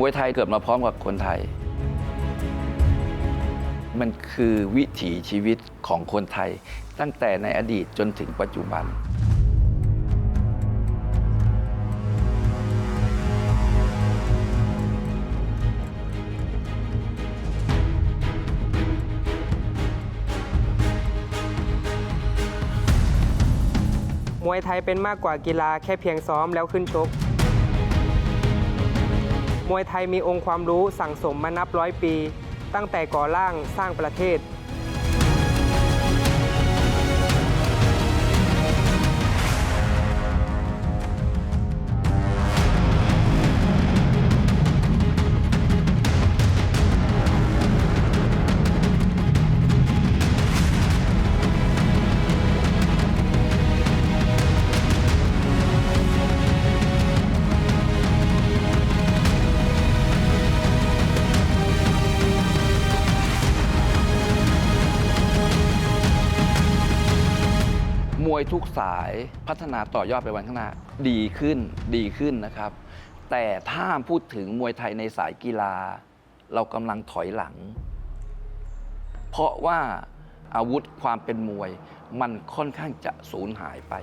มวยไทยเกิดมาพร้อมกับคนไทย มันคือวิถีชีวิตของคนไทย ตั้งแต่ในอดีตจนถึงปัจจุบันมวยไทยเป็นมากกว่ากีฬาแค่เพียงซ้อมแล้วขึ้นชก มวยไทยมีองค์ความรู้สั่งสมมานับร้อยปี ตั้งแต่ก่อร่างสร้างประเทศ วยทุกสายพัฒนาต่อยอดไปวันข้างหน้า ดีขึ้นดีขึ้นนะครับ แต่ถ้าพูดถึงมวยไทยในสายกีฬา เรากำลังถอยหลัง เพราะว่าอาวุธความเป็นมวย มันค่อนข้างจะสูญหายไป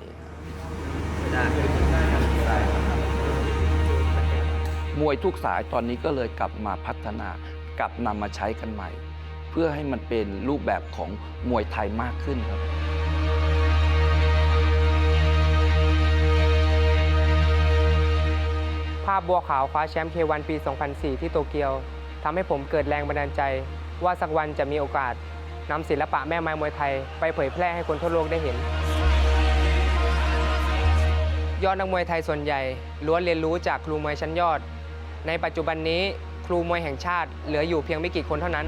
มวยทุกสายตอนนี้ก็เลยกลับมาพัฒนากลับนำมาใช้กันใหม่ เพื่อให้มันเป็นรูปแบบของมวยไทยมากขึ้นครับ ภาพบัวขาวคว้าแชมป์เควันปี 2004 ที่โตเกียวทำให้ผมเกิดแรงบันดาลใจ ว่าสักวันจะมีโอกาสนำศิลปะแม่ไม้มวยไทย ไปเผยแพร่ให้คนทั่วโลกได้เห็น ยอดนักมวยไทยส่วนใหญ่ล้วนเรียนรู้จากครูมวยชั้นยอด ในปัจจุบันนี้ครูมวยแห่งชาติเหลืออยู่เพียงไม่กี่คนเท่านั้น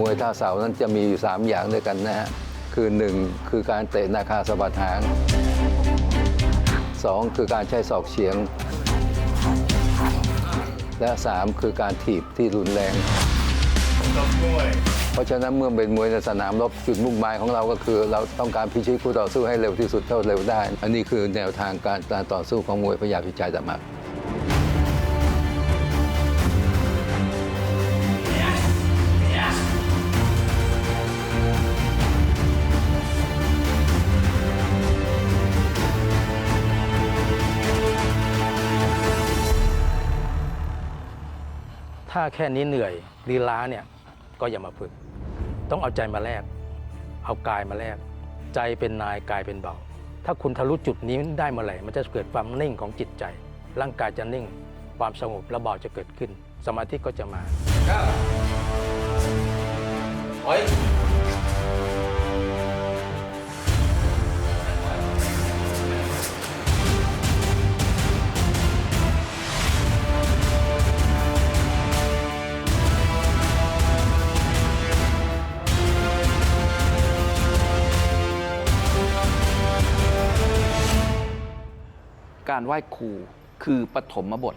มวยท่าเสานั้นจะมีอยู่ 3 อย่างด้วยกันนะฮะ คือ 1 คือการเตะนาคาสะบัดหาง 2 คือการใช้ศอกเฉียง และ 3 คือการถีบที่รุนแรง เพราะฉะนั้นเมื่อเป็นมวยในสนามรบจุดมุ่งหมายของเราก็คือ เราต้องการพิชิตคู่ต่อสู้ให้เร็วที่สุดเท่าเร็วได้ อันนี้คือแนวทางการต่อสู้ของมวยพยาพิจัยตะมัก ถ้าแค่นี้เหนื่อยลีลาเนี่ยก็อย่ามาฝึก ต้องเอาใจมาแลกเอากายมาแลกใจเป็นนายกายเป็นเบา ถ้าคุณทะลุจุดนี้ได้เมื่อไหร่มันจะเกิดความนิ่งของจิตใจ ร่างกายจะนิ่ง ความสงบและเบาจะเกิดขึ้น สมาธิก็จะมา การไหว้ครูคือปฐมบท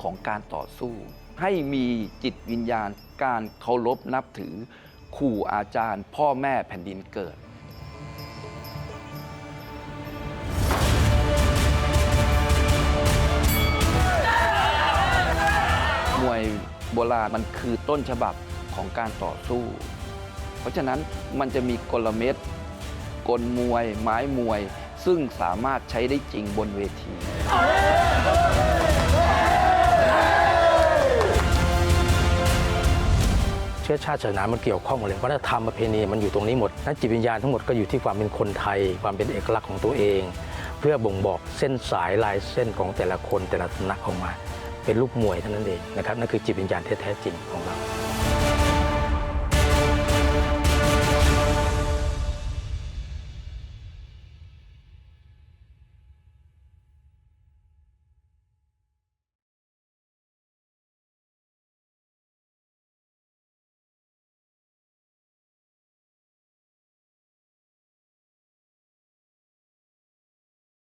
ของการต่อสู้ ให้มีจิตวิญญาณการเคารพนับถือครูอาจารย์ พ่อแม่แผ่นดินเกิดมวยโบราณมันคือต้นฉบับของการต่อสู้ เพราะฉะนั้นมันจะมีกลเม็ดกลมวย ไม้มวย ซึ่งสามารถใช้ได้จริงบนเวที เชื้อชาติศาสนามันเกี่ยวข้องหมดเลยวัฒนธรรมประเพณีมันอยู่ตรงนี้หมดนั้นจิตวิญญาณทั้งหมดก็อยู่ที่ความเป็นคนไทย ความเป็นเอกลักษณ์ของตัวเอง เพื่อบ่งบอกเส้นสายลายเส้นของแต่ละคนแต่ละสำนักออกมา เป็นลูกมวยเท่านั้นเองนะครับนั่นคือจิตวิญญาณแท้ๆจริงของเรา